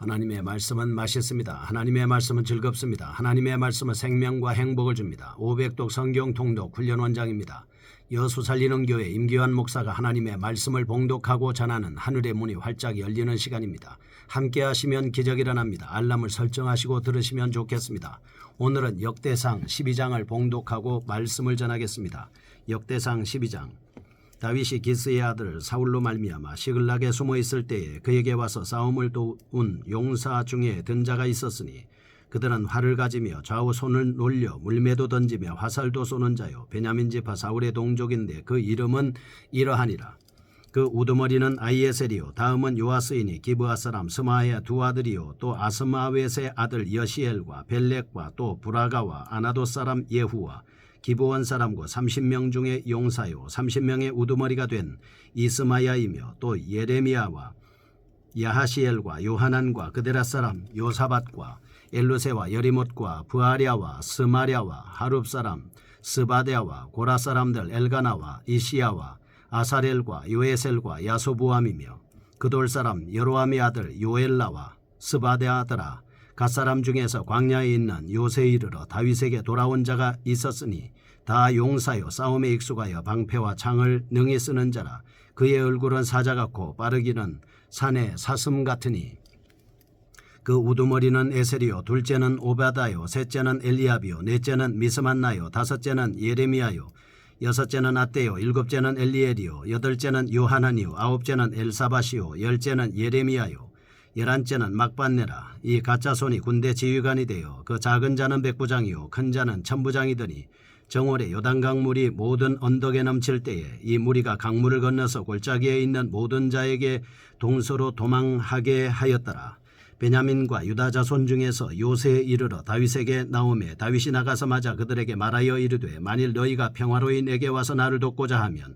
하나님의 말씀은 맛있습니다. 하나님의 말씀은 즐겁습니다. 하나님의 말씀은 생명과 행복을 줍니다. 500독 성경 통독 훈련 원장입니다. 여수 살리는 교회 임기환 목사가 하나님의 말씀을 봉독하고 전하는 하늘의 문이 활짝 열리는 시간입니다. 함께 하시면 기적이 일어납니다. 알람을 설정하시고 들으시면 좋겠습니다. 오늘은 역대상 12장을 봉독하고 말씀을 전하겠습니다. 역대상 12장 다윗이 기스의 아들 사울로 말미암아 시글락에 숨어 있을 때에 그에게 와서 싸움을 도운 용사 중에 든 자가 있었으니 그들은 활을 가지며 좌우 손을 놀려 물매도 던지며 화살도 쏘는 자요. 베냐민 지파 사울의 동족인데 그 이름은 이러하니라. 그 우두머리는 아이에셀이요. 다음은 요아스이니 기브아 사람 스마의 두 아들이요. 또 아스마웨스의 아들 여시엘과 벨렉과 또 브라가와 아나도 사람 예후와 기브원 사람과 30명 중에 용사요 30명의 우두머리가 된 이스마야이며 또 예레미야와 야하시엘과 요하난과 그데라 사람 요사밭과 엘루세와 여리못과 부아랴와 스마랴와 하룹 사람 스바데아와 고라 사람들 엘가나와 이시야와 아사렐과 요에셀과 야소부암이며 그돌 사람 여로함의 아들 요엘라와 스바데아더라 갓사람 중에서 광야에 있는 요새 이르러 다윗에게 돌아온 자가 있었으니 다 용사요 싸움에 익숙하여 방패와 창을 능히 쓰는 자라. 그의 얼굴은 사자 같고 빠르기는 산의 사슴 같으니. 그 우두머리는 에셀이요 둘째는 오바다요 셋째는 엘리압이요 넷째는 미스만나요 다섯째는 예레미야요 여섯째는 아떼요 일곱째는 엘리엘이요 여덟째는 요하나니요 아홉째는 엘사바시요 열째는 예레미야요 열한째는 막반네라 이 가짜 손이 군대 지휘관이 되어 그 작은 자는 백부장이요 큰 자는 천부장이더니 정월에 요단강 물이 모든 언덕에 넘칠 때에 이 무리가 강물을 건너서 골짜기에 있는 모든 자에게 동서로 도망하게 하였더라. 베냐민과 유다 자손 중에서 요새에 이르러 다윗에게 나오매 다윗이 나가서 맞아 그들에게 말하여 이르되 만일 너희가 평화로이 내게 와서 나를 돕고자 하면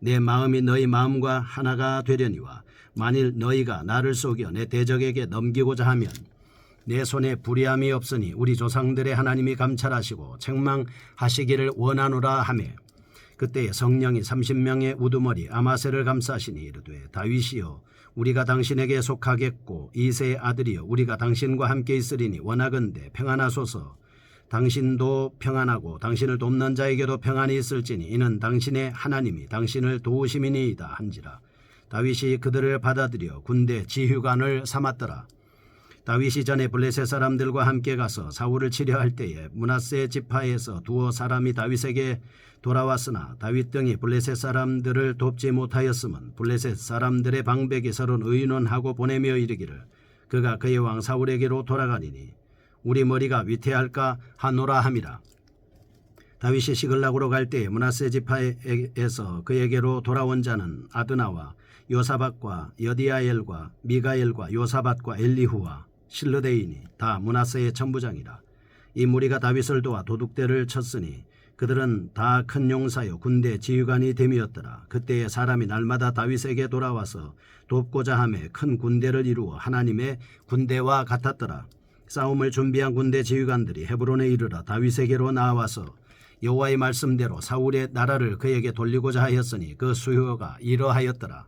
내 마음이 너희 마음과 하나가 되려니와 만일 너희가 나를 속여 내 대적에게 넘기고자 하면 내 손에 불의함이 없으니 우리 조상들의 하나님이 감찰하시고 책망하시기를 원하노라 하매 그때 성령이 30명의 우두머리 아마세를 감싸시니 이르되 다윗이여 우리가 당신에게 속하겠고 이세의 아들이여 우리가 당신과 함께 있으리니 원하건대 평안하소서. 당신도 평안하고 당신을 돕는 자에게도 평안이 있을지니 이는 당신의 하나님이 당신을 도우심이니이다 한지라 다윗이 그들을 받아들여 군대 지휘관을 삼았더라. 다윗이 전에 블레셋 사람들과 함께 가서 사울을 치려할 때에 문하세 지파에서 두어 사람이 다윗에게 돌아왔으나 다윗 등이 블레셋 사람들을 돕지 못하였음은 블레셋 사람들의 방백이 서로 의논하고 보내며 이르기를 그가 그의 왕 사울에게로 돌아가니니 우리 머리가 위태할까 하노라 함이라 다윗이 시글락으로 갈 때에 문하세 지파에서 그에게로 돌아온 자는 아드나와 요사밭과 여디아엘과 미가엘과 요사밭과 엘리후와 실르데이니 다 문하세의 천부장이라. 이 무리가 다윗을 도와 도둑대를 쳤으니 그들은 다 큰 용사요 군대 지휘관이 됨이었더라. 그때에 사람이 날마다 다윗에게 돌아와서 돕고자 하며 큰 군대를 이루어 하나님의 군대와 같았더라. 싸움을 준비한 군대 지휘관들이 헤브론에 이르러 다윗에게로 나와서 여호와의 말씀대로 사울의 나라를 그에게 돌리고자 하였으니 그 수요가 이러하였더라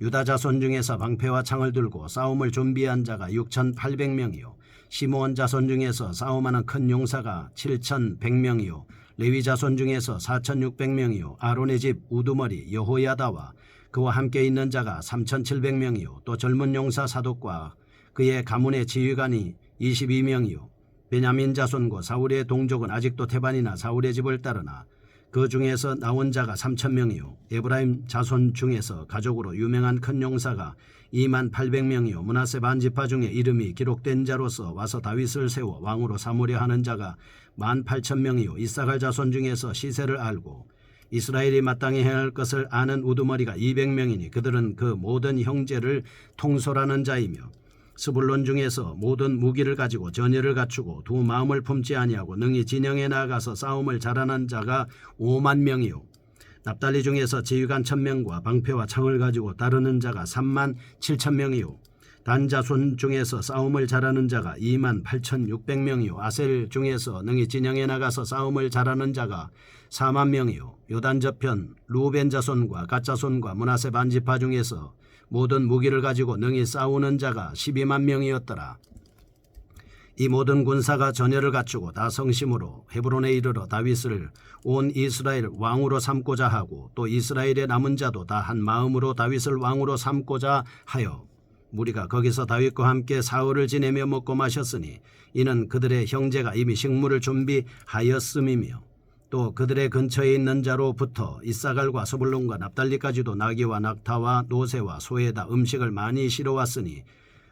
유다 자손 중에서 방패와 창을 들고 싸움을 준비한 자가 6,800명이요. 시므온 자손 중에서 싸움하는 큰 용사가 7,100명이요. 레위 자손 중에서 4,600명이요. 아론의 집 우두머리 여호야다와 그와 함께 있는 자가 3,700명이요. 또 젊은 용사 사독과 그의 가문의 지휘관이 22명이요. 베냐민 자손과 사울의 동족은 아직도 테반이나 사울의 집을 따르나 그 중에서 나온 자가 3천 명이요. 에브라임 자손 중에서 가족으로 유명한 큰 용사가 2만 800명이요. 문하세 반지파 중에 이름이 기록된 자로서 와서 다윗을 세워 왕으로 삼으려 하는 자가 1만 8천 명이요. 이사갈 자손 중에서 시세를 알고 이스라엘이 마땅히 행할 것을 아는 우두머리가 200명이니 그들은 그 모든 형제를 통솔하는 자이며 스불론 중에서 모든 무기를 가지고 전열을 갖추고 두 마음을 품지 아니하고 능히 진영에 나가서 싸움을 잘하는 자가 5만 명이요. 납달리 중에서 지휘관 천명과 방패와 창을 가지고 따르는 자가 3만 7천 명이요. 단자손 중에서 싸움을 잘하는 자가 2만 8천6백명이요. 아셀 중에서 능히 진영에 나가서 싸움을 잘하는 자가 4만 명이요. 요단 저편 루벤 자손과 가짜손과 문하세 반지파 중에서 모든 무기를 가지고 능히 싸우는 자가 12만 명이었더라. 이 모든 군사가 전열을 갖추고 다 성심으로 헤브론에 이르러 다윗을 온 이스라엘 왕으로 삼고자 하고 또 이스라엘의 남은 자도 다 한 마음으로 다윗을 왕으로 삼고자 하여 무리가 거기서 다윗과 함께 사흘을 지내며 먹고 마셨으니 이는 그들의 형제가 이미 식물을 준비하였음이며 또 그들의 근처에 있는 자로부터 이사갈과 서불론과 납달리까지도 나귀와 낙타와 노새와 소에다 음식을 많이 실어왔으니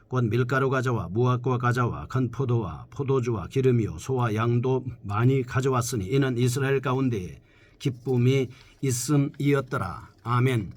곧 밀가루 과자와 무화과 과자와 큰 포도와 포도주와 기름이요 소와 양도 많이 가져왔으니 이는 이스라엘 가운데에 기쁨이 있음이었더라. 아멘.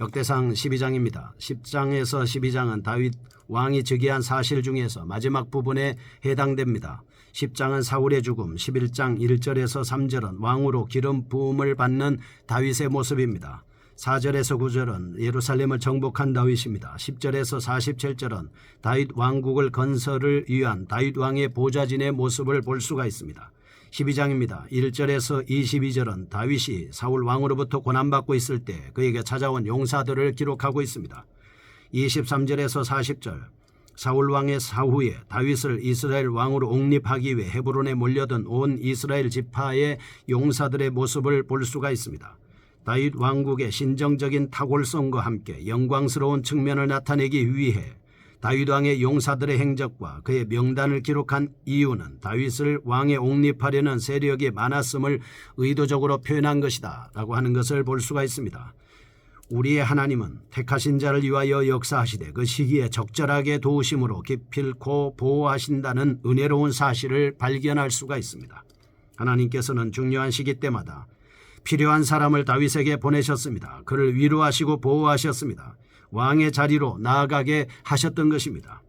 역대상 12장입니다. 10장에서 12장은 다윗 왕이 즉위한 사실 중에서 마지막 부분에 해당됩니다. 10장은 사울의 죽음, 11장 1절에서 3절은 왕으로 기름 부음을 받는 다윗의 모습입니다. 4절에서 9절은 예루살렘을 정복한 다윗입니다. 10절에서 47절은 다윗 왕국을 건설을 위한 다윗 왕의 보좌진의 모습을 볼 수가 있습니다. 12장입니다. 1절에서 22절은 다윗이 사울 왕으로부터 고난받고 있을 때 그에게 찾아온 용사들을 기록하고 있습니다. 23절에서 40절 사울 왕의 사후에 다윗을 이스라엘 왕으로 옹립하기 위해 헤브론에 몰려든 온 이스라엘 지파의 용사들의 모습을 볼 수가 있습니다. 다윗 왕국의 신정적인 탁월성과 함께 영광스러운 측면을 나타내기 위해 다윗 왕의 용사들의 행적과 그의 명단을 기록한 이유는 다윗을 왕에 옹립하려는 세력이 많았음을 의도적으로 표현한 것이다 라고 하는 것을 볼 수가 있습니다. 우리의 하나님은 택하신 자를 위하여 역사하시되 그 시기에 적절하게 도우심으로 기필코 보호하신다는 은혜로운 사실을 발견할 수가 있습니다. 하나님께서는 중요한 시기 때마다 필요한 사람을 다윗에게 보내셨습니다. 그를 위로하시고 보호하셨습니다. 왕의 자리로 나아가게 하셨던 것입니다.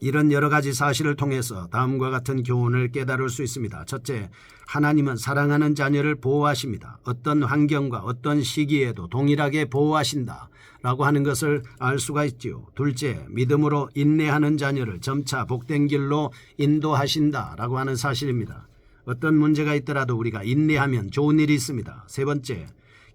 이런 여러 가지 사실을 통해서 다음과 같은 교훈을 깨달을 수 있습니다. 첫째, 하나님은 사랑하는 자녀를 보호하십니다. 어떤 환경과 어떤 시기에도 동일하게 보호하신다. 라고 하는 것을 알 수가 있지요. 둘째, 믿음으로 인내하는 자녀를 점차 복된 길로 인도하신다. 라고 하는 사실입니다. 어떤 문제가 있더라도 우리가 인내하면 좋은 일이 있습니다. 세 번째,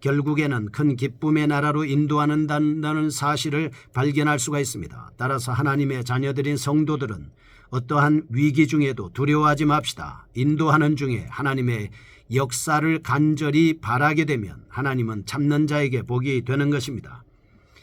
결국에는 큰 기쁨의 나라로 인도하는다는 사실을 발견할 수가 있습니다. 따라서 하나님의 자녀들인 성도들은 어떠한 위기 중에도 두려워하지 맙시다. 인도하는 중에 하나님의 역사를 간절히 바라게 되면 하나님은 참는 자에게 복이 되는 것입니다.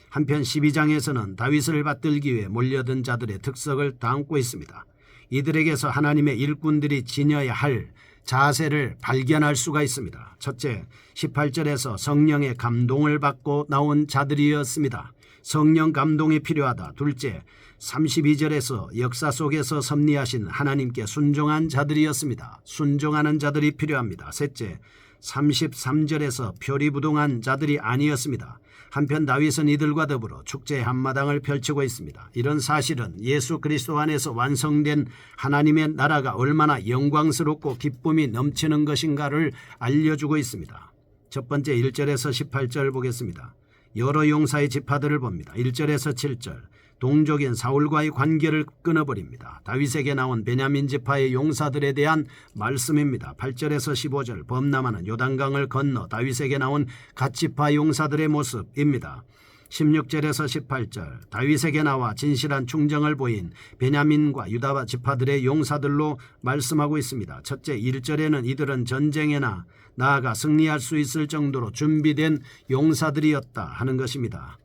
한편 12장에서는 다윗을 받들기 위해 몰려든 자들의 특성을 담고 있습니다. 이들에게서 하나님의 일꾼들이 지녀야 할 자세를 발견할 수가 있습니다. 첫째, 18절에서 성령의 감동을 받고 나온 자들이었습니다. 성령 감동이 필요하다. 둘째, 32절에서 역사 속에서 섭리하신 하나님께 순종한 자들이었습니다. 순종하는 자들이 필요합니다. 셋째, 33절에서 표리부동한 자들이 아니었습니다. 한편 다윗은 이들과 더불어 축제의 한마당을 펼치고 있습니다. 이런 사실은 예수 그리스도 안에서 완성된 하나님의 나라가 얼마나 영광스럽고 기쁨이 넘치는 것인가를 알려주고 있습니다. 첫 번째 1절에서 18절 보겠습니다. 여러 용사의 지파들을 봅니다. 1절에서 7절 동족인 사울과의 관계를 끊어버립니다. 다윗에게 나온 베냐민 지파의 용사들에 대한 말씀입니다. 8절에서 15절 범나마는 요단강을 건너 다윗에게 나온 갓지파 용사들의 모습입니다. 16절에서 18절 다윗에게 나와 진실한 충정을 보인 베냐민과 유다 지파들의 용사들로 말씀하고 있습니다. 첫째 1절에는 이들은 전쟁에나 나아가 승리할 수 있을 정도로 준비된 용사들이었다 하는 것입니다.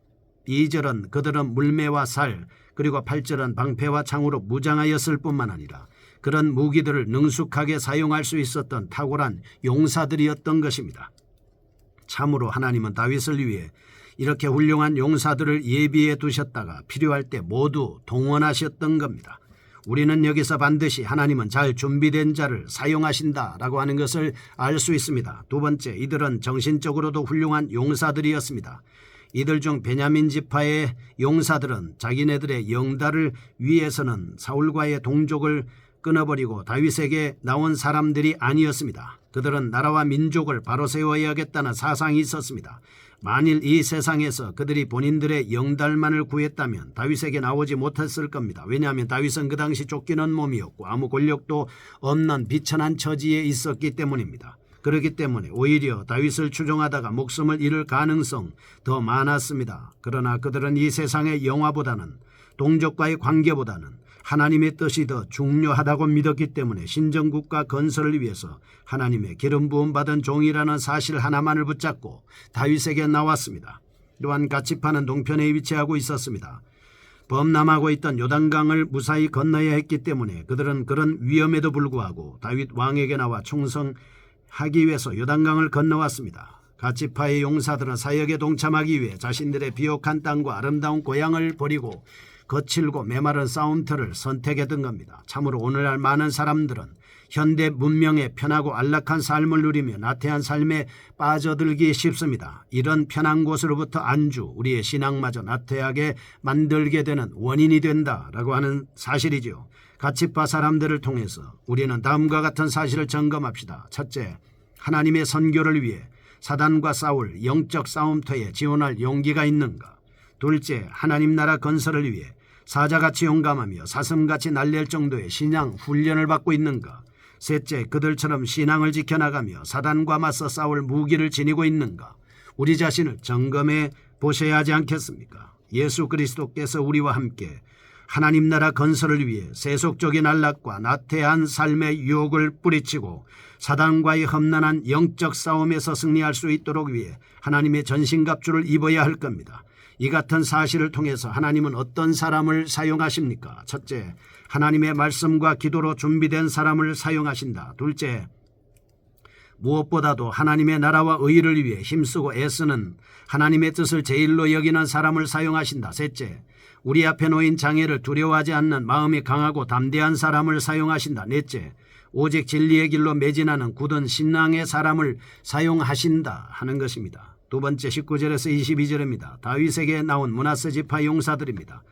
2절은 그들은 물매와 살 그리고 8절은 방패와 창으로 무장하였을 뿐만 아니라 그런 무기들을 능숙하게 사용할 수 있었던 탁월한 용사들이었던 것입니다. 참으로 하나님은 다윗을 위해 이렇게 훌륭한 용사들을 예비해 두셨다가 필요할 때 모두 동원하셨던 겁니다. 우리는 여기서 반드시 하나님은 잘 준비된 자를 사용하신다라고 하는 것을 알 수 있습니다. 두 번째, 이들은 정신적으로도 훌륭한 용사들이었습니다. 이들 중 베냐민 지파의 용사들은 자기네들의 영달을 위해서는 사울과의 동족을 끊어버리고 다윗에게 나온 사람들이 아니었습니다. 그들은 나라와 민족을 바로 세워야겠다는 사상이 있었습니다. 만일 이 세상에서 그들이 본인들의 영달만을 구했다면 다윗에게 나오지 못했을 겁니다. 왜냐하면 다윗은 그 당시 쫓기는 몸이었고 아무 권력도 없는 비천한 처지에 있었기 때문입니다. 그렇기 때문에 오히려 다윗을 추종하다가 목숨을 잃을 가능성 더 많았습니다. 그러나 그들은 이 세상의 영화보다는 동족과의 관계보다는 하나님의 뜻이 더 중요하다고 믿었기 때문에 신정국가 건설을 위해서 하나님의 기름 부음 받은 종이라는 사실 하나만을 붙잡고 다윗에게 나왔습니다. 또한 같이 파는 동편에 위치하고 있었습니다. 범람하고 있던 요단강을 무사히 건너야 했기 때문에 그들은 그런 위험에도 불구하고 다윗 왕에게 나와 충성 하기 위해서 요단강을 건너왔습니다. 가치파의 용사들은 사역에 동참하기 위해 자신들의 비옥한 땅과 아름다운 고향을 버리고 거칠고 메마른 싸움터를 선택했던 겁니다. 참으로 오늘날 많은 사람들은 현대 문명의 편하고 안락한 삶을 누리며 나태한 삶에 빠져들기 쉽습니다. 이런 편한 곳으로부터 안주, 우리의 신앙마저 나태하게 만들게 되는 원인이 된다라고 하는 사실이지요. 가치파 사람들을 통해서 우리는 다음과 같은 사실을 점검합시다. 첫째, 하나님의 선교를 위해 사단과 싸울 영적 싸움터에 지원할 용기가 있는가? 둘째, 하나님 나라 건설을 위해 사자같이 용감하며 사슴같이 날릴 정도의 신앙 훈련을 받고 있는가? 셋째, 그들처럼 신앙을 지켜나가며 사단과 맞서 싸울 무기를 지니고 있는가? 우리 자신을 점검해 보셔야 하지 않겠습니까? 예수 그리스도께서 우리와 함께 하나님 나라 건설을 위해 세속적인 안락과 나태한 삶의 유혹을 뿌리치고 사단과의 험난한 영적 싸움에서 승리할 수 있도록 위해 하나님의 전신갑주를 입어야 할 겁니다. 이 같은 사실을 통해서 하나님은 어떤 사람을 사용하십니까? 첫째, 하나님의 말씀과 기도로 준비된 사람을 사용하신다. 둘째, 무엇보다도 하나님의 나라와 의를 위해 힘쓰고 애쓰는 하나님의 뜻을 제일로 여기는 사람을 사용하신다. 셋째, 우리 앞에 놓인 장애를 두려워하지 않는 마음이 강하고 담대한 사람을 사용하신다. 넷째, 오직 진리의 길로 매진하는 굳은 신앙의 사람을 사용하신다 하는 것입니다. 두 번째 19절에서 22절입니다. 다윗에게 나온 문하세 지파 용사들입니다.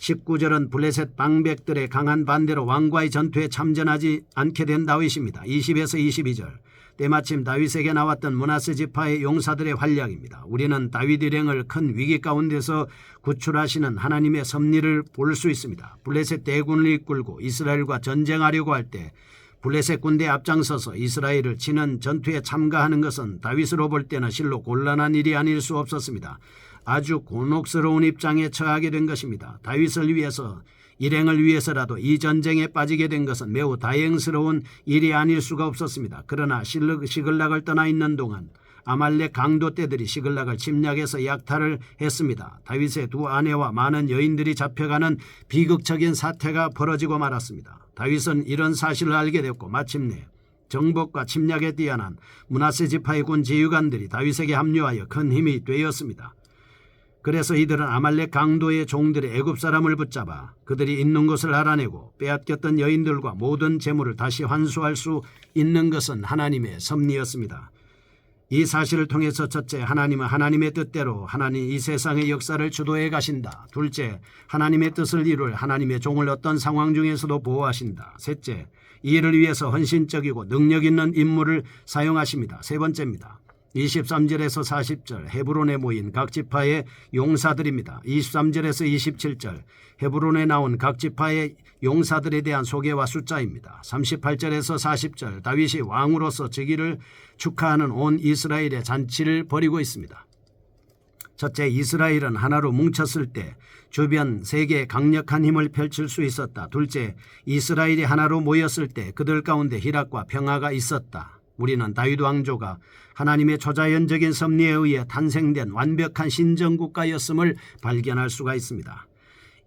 19절은 블레셋 방백들의 강한 반대로 왕과의 전투에 참전하지 않게 된 다윗입니다. 20에서 22절 때마침 다윗에게 나왔던 문하세 지파의 용사들의 활약입니다. 우리는 다윗 일행을 큰 위기 가운데서 구출하시는 하나님의 섭리를 볼 수 있습니다. 블레셋 대군을 이끌고 이스라엘과 전쟁하려고 할 때 블레셋 군대 앞장서서 이스라엘을 치는 전투에 참가하는 것은 다윗으로 볼 때는 실로 곤란한 일이 아닐 수 없었습니다. 아주 곤혹스러운 입장에 처하게 된 것입니다. 다윗을 위해서 일행을 위해서라도 이 전쟁에 빠지게 된 것은 매우 다행스러운 일이 아닐 수가 없었습니다. 그러나 시글락을 떠나 있는 동안 아말렉 강도 떼들이 시글락을 침략해서 약탈을 했습니다. 다윗의 두 아내와 많은 여인들이 잡혀가는 비극적인 사태가 벌어지고 말았습니다. 다윗은 이런 사실을 알게 됐고 마침내 정복과 침략에 뛰어난 문하세 지파의 군 지휘관들이 다윗에게 합류하여 큰 힘이 되었습니다. 그래서 이들은 아말렉 강도의 종들의 애굽 사람을 붙잡아 그들이 있는 곳을 알아내고 빼앗겼던 여인들과 모든 재물을 다시 환수할 수 있는 것은 하나님의 섭리였습니다. 이 사실을 통해서 첫째 하나님은 하나님의 뜻대로 하나님 이 세상의 역사를 주도해 가신다. 둘째 하나님의 뜻을 이룰 하나님의 종을 어떤 상황 중에서도 보호하신다. 셋째 이 일을 위해서 헌신적이고 능력 있는 인물을 사용하십니다. 세 번째입니다. 23절에서 40절 헤브론에 모인 각 지파의 용사들입니다. 23절에서 27절 헤브론에 나온 각 지파의 용사들에 대한 소개와 숫자입니다. 38절에서 40절 다윗이 왕으로서 즉위를 축하하는 온 이스라엘의 잔치를 벌이고 있습니다. 첫째 이스라엘은 하나로 뭉쳤을 때 주변 세계에 강력한 힘을 펼칠 수 있었다. 둘째 이스라엘이 하나로 모였을 때 그들 가운데 희락과 평화가 있었다. 우리는 다윗 왕조가 하나님의 초자연적인 섭리에 의해 탄생된 완벽한 신정 국가였음을 발견할 수가 있습니다.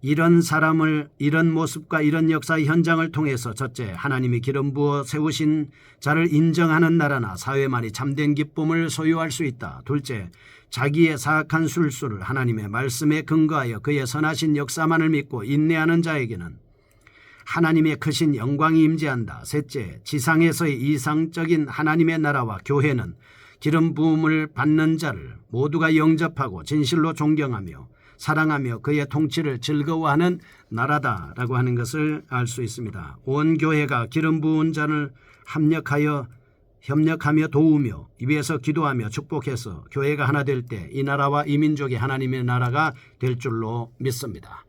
이런 사람을 이런 모습과 이런 역사의 현장을 통해서 첫째 하나님이 기름 부어 세우신 자를 인정하는 나라나 사회만이 참된 기쁨을 소유할 수 있다. 둘째 자기의 사악한 술수를 하나님의 말씀에 근거하여 그의 선하신 역사만을 믿고 인내하는 자에게는 하나님의 크신 영광이 임재한다. 셋째, 지상에서의 이상적인 하나님의 나라와 교회는 기름 부음을 받는 자를 모두가 영접하고 진실로 존경하며 사랑하며 그의 통치를 즐거워하는 나라다라고 하는 것을 알 수 있습니다. 온 교회가 기름 부은 자를 합력하여 협력하며 도우며 위에서 기도하며 축복해서 교회가 하나 될 때 이 나라와 이 민족이 하나님의 나라가 될 줄로 믿습니다.